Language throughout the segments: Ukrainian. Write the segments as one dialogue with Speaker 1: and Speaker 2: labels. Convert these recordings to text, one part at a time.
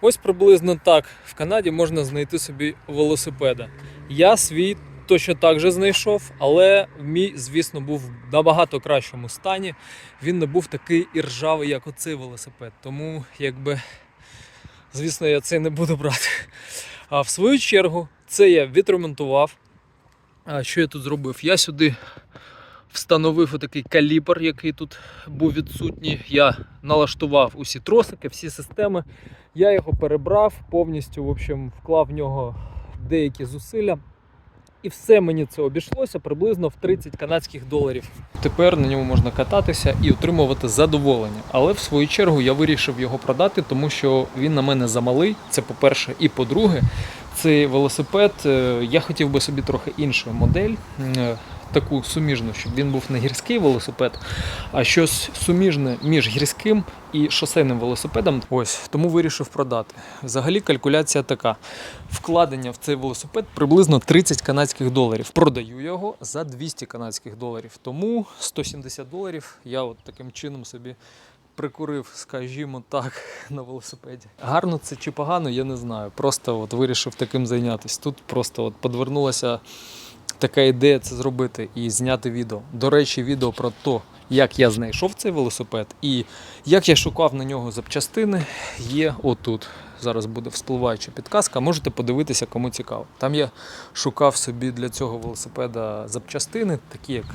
Speaker 1: Ось приблизно так в Канаді можна знайти собі велосипеда. Я свій точно так же знайшов, але мій, звісно, був в набагато кращому стані. Він не був такий іржавий, як оцей велосипед. Тому, якби, звісно, я цей не буду брати. А в свою чергу, це я відремонтував. А що я тут зробив? Я сюди встановив отакий калібр, який тут був відсутній. Я налаштував усі тросики, всі системи. Я його перебрав повністю, в общем, вклав в нього деякі зусилля. І все мені це обійшлося приблизно в 30 канадських доларів. Тепер на ньому можна кататися і отримувати задоволення. Але в свою чергу я вирішив його продати, тому що він на мене замалий. Це по-перше, і по-друге, цей велосипед е, я хотів би собі трохи іншу модель. Таку суміжну, щоб він був не гірський велосипед, а щось суміжне між гірським і шосейним велосипедом. Ось тому вирішив продати. Взагалі калькуляція така: вкладення в цей велосипед приблизно 30 канадських доларів. Продаю його за 200 канадських доларів. Тому 170 доларів я от таким чином собі прикурив, скажімо так, на велосипеді. Гарно це чи погано, я не знаю. Просто от вирішив таким зайнятися. Тут просто от подвернулася така ідея це зробити і зняти відео. До речі, відео про те, як я знайшов цей велосипед і як я шукав на нього запчастини, є отут. Зараз буде вспливаюча підказка. Можете подивитися, кому цікаво. Там я шукав собі для цього велосипеда запчастини, такі як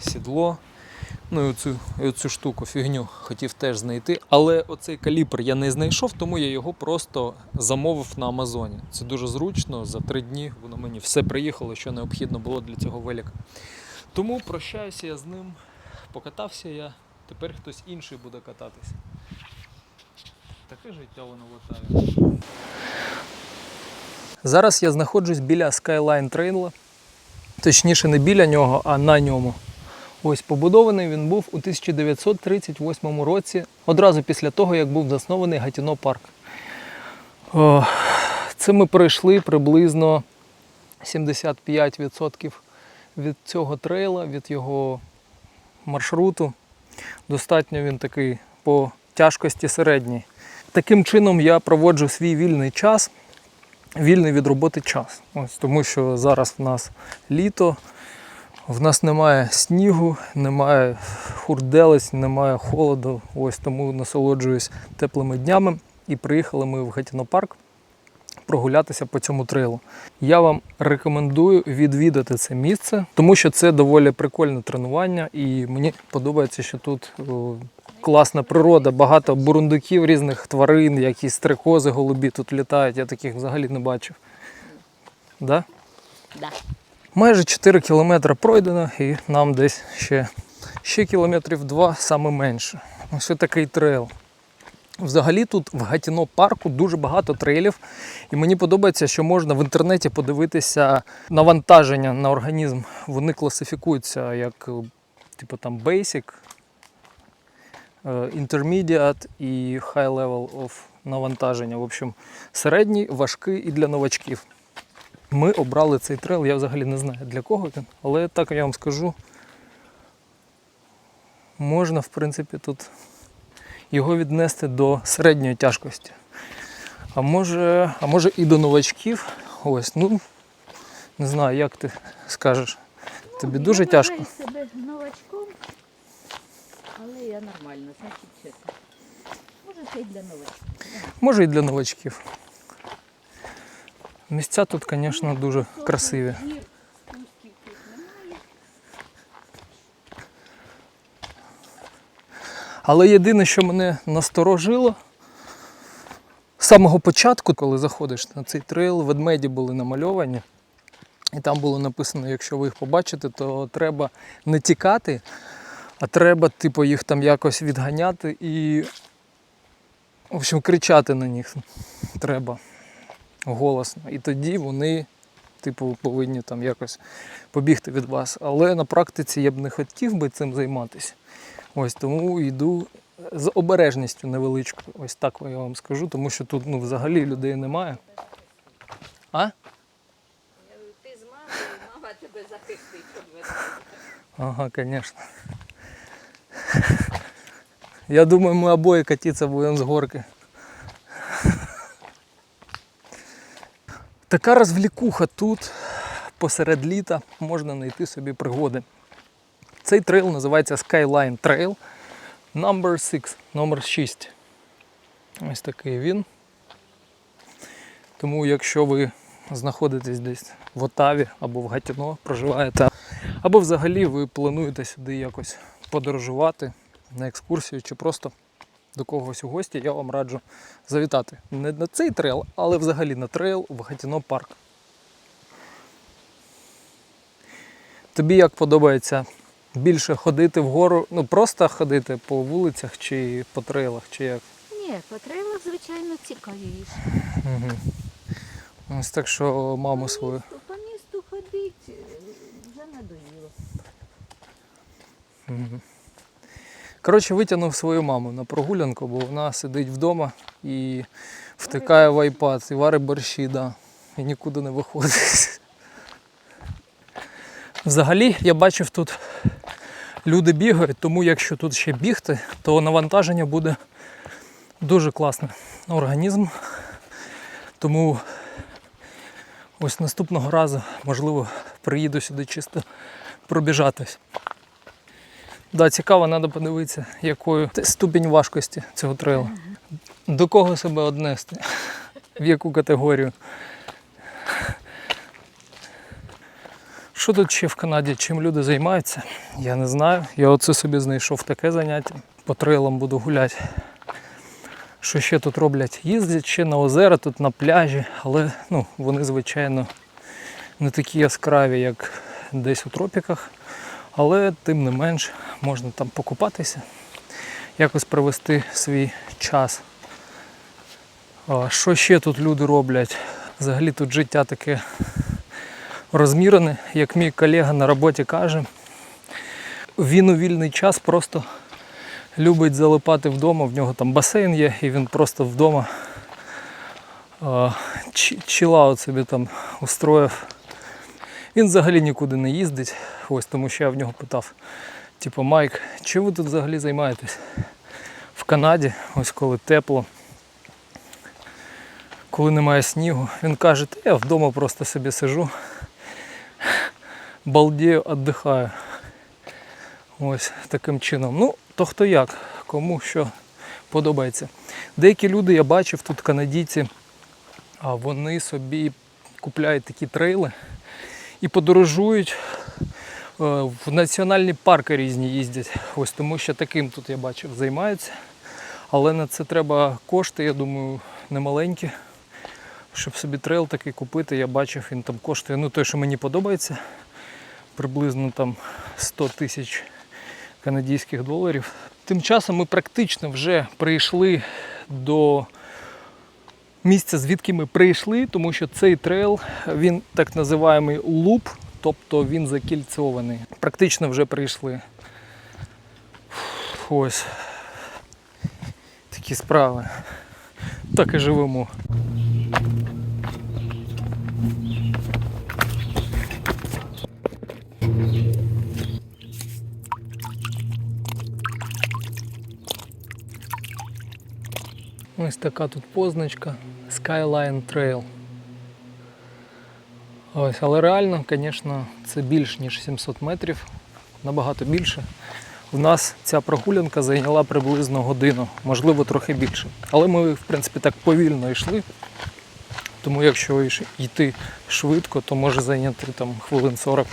Speaker 1: сідло. Ну і оцю, і оцю штуку, фігню хотів теж знайти. Але оцей калібр я не знайшов, тому я його просто замовив на Амазоні. Це дуже зручно. За три дні воно мені все приїхало, що необхідно було для цього велика. Тому прощаюся я з ним. Покатався я, тепер хтось інший буде кататися. Таке життя воно летає. Зараз я знаходжусь біля Skyline Trail. Точніше, не біля нього, а на ньому. Ось побудований він був у 1938 році, одразу після того, як був заснований Гатіно парк. Це ми пройшли приблизно 75% від цього трейла, від його маршруту. Достатньо він такий по тяжкості середній. Таким чином я проводжу свій вільний час, вільний від роботи час. Ось, тому що зараз в нас літо, в нас немає снігу, немає хурделиць, немає холоду. Ось тому насолоджуюсь теплими днями. І приїхали ми в Гатінопарк прогулятися по цьому трейлу. Я вам рекомендую відвідати це місце, тому що це доволі прикольне тренування, і мені подобається, що тут класна природа, багато бурундуків різних тварин, якісь стрекози голубі тут літають. Я таких взагалі не бачив. Да?
Speaker 2: Да.
Speaker 1: Майже 4 кілометри пройдено, і нам десь ще, ще кілометрів 2 саме менше. Ось такий трейл. Взагалі тут в Гатіно парку дуже багато трейлів, і мені подобається, що можна в інтернеті подивитися навантаження на організм. Вони класифікуються як е, типу там Basic, е, Intermediate і High Level of навантаження. В общем, середній, важкий і для новачків. Ми обрали цей трейл, я взагалі не знаю для кого він, але так я вам скажу. Можна, в принципі, тут його віднести до середньої тяжкості. А може, а може і до новачків. Ось, ну не знаю, як ти скажеш. Тобі дуже
Speaker 2: я
Speaker 1: тяжко.
Speaker 2: вважаю себе новачком, але я нормально, значить чесно. Може, це і для новачків.
Speaker 1: Може і для новачків. Місця тут, звісно, дуже красиві. Але єдине, що мене насторожило, з самого початку, коли заходиш на цей трейл, ведмеді були намальовані. І там було написано, якщо ви їх побачите, то треба не тікати, а треба, типу, їх там якось відганяти і, в общем, кричати на них треба голосно. І тоді вони, типу, повинні там якось побігти від вас. Але на практиці я б не хотів би цим займатися. Ось тому йду з обережністю невеличкою. Ось так я вам скажу, тому що тут ну, взагалі людей немає. А?
Speaker 2: Ти з мамою, мама тебе захистить
Speaker 1: Ага, конечно. Я думаю, мы обои катиться будем с горки. Така розвлікуха тут посеред літа можна знайти собі пригоди. Цей трейл називається Skyline Trail Number 6, номер 6. Ось такий він. Тому якщо ви знаходитесь десь в Отаві або в Гатіно, проживаєте, або взагалі ви плануєте сюди якось подорожувати на екскурсію чи просто до когось у гості, я вам раджу завітати. Не на цей трейл, але взагалі на трейл в Гатіно парк. Тобі як подобається більше ходити вгору, ну просто ходити по вулицях чи по трейлах, чи як?
Speaker 2: Ні, по трейлах, звичайно, цікавіше.
Speaker 1: Угу. Ось так що маму свою.
Speaker 2: Місту, по місту ходить е, вже надоїло.
Speaker 1: Мгм. Коротше, витягнув свою маму на прогулянку, бо вона сидить вдома і втикає в айпад, і варить борщі, да, і нікуди не виходить. Взагалі, я бачив тут люди бігають, тому якщо тут ще бігти, то навантаження буде дуже класне організм. Тому ось наступного разу, можливо, приїду сюди чисто пробіжатись. Да, цікаво, треба подивитися, якою ступінь важкості цього трейлу. До кого себе однести? В яку категорію? Що тут ще в Канаді? Чим люди займаються? Я не знаю. Я оце собі знайшов таке заняття. По трейлам буду гуляти. Що ще тут роблять? Їздять ще на озера, тут на пляжі, але ну, вони, звичайно, не такі яскраві, як десь у тропіках. Але тим не менш можна там покупатися, якось провести свій час. Що ще тут люди роблять? Взагалі тут життя таке розмірене, як мій колега на роботі каже. Він у вільний час просто любить залипати вдома, в нього там басейн є, і він просто вдома а, чи- чилаут собі там устроїв. Він взагалі нікуди не їздить, ось тому що я в нього питав, типу, Майк, чим ви тут взагалі займаєтесь? В Канаді, ось коли тепло, коли немає снігу, він каже, я вдома просто собі сижу, балдію, віддихаю. Ось таким чином. Ну, то хто як, кому що подобається. Деякі люди я бачив тут канадійці, а вони собі купляють такі трейли і подорожують. е, В національні парки різні їздять. Ось тому що таким тут я бачив займаються. Але на це треба кошти, я думаю, немаленькі. Щоб собі трейл такий купити, я бачив, він там коштує, ну той, що мені подобається, приблизно там 100 тисяч канадських доларів. Тим часом ми практично вже прийшли до місця, звідки ми прийшли, тому що цей трейл, він так називаємий луп, тобто він закільцований. Практично вже прийшли. Ось. Такі справи. Так і живемо. Ось така тут позначка Skyline Trail. Ось, але реально, звісно, це більш ніж 700 метрів, набагато більше. У нас ця прогулянка зайняла приблизно годину, можливо, трохи більше. Але ми, в принципі, так повільно йшли. Тому якщо йти швидко, то може зайняти там хвилин 40.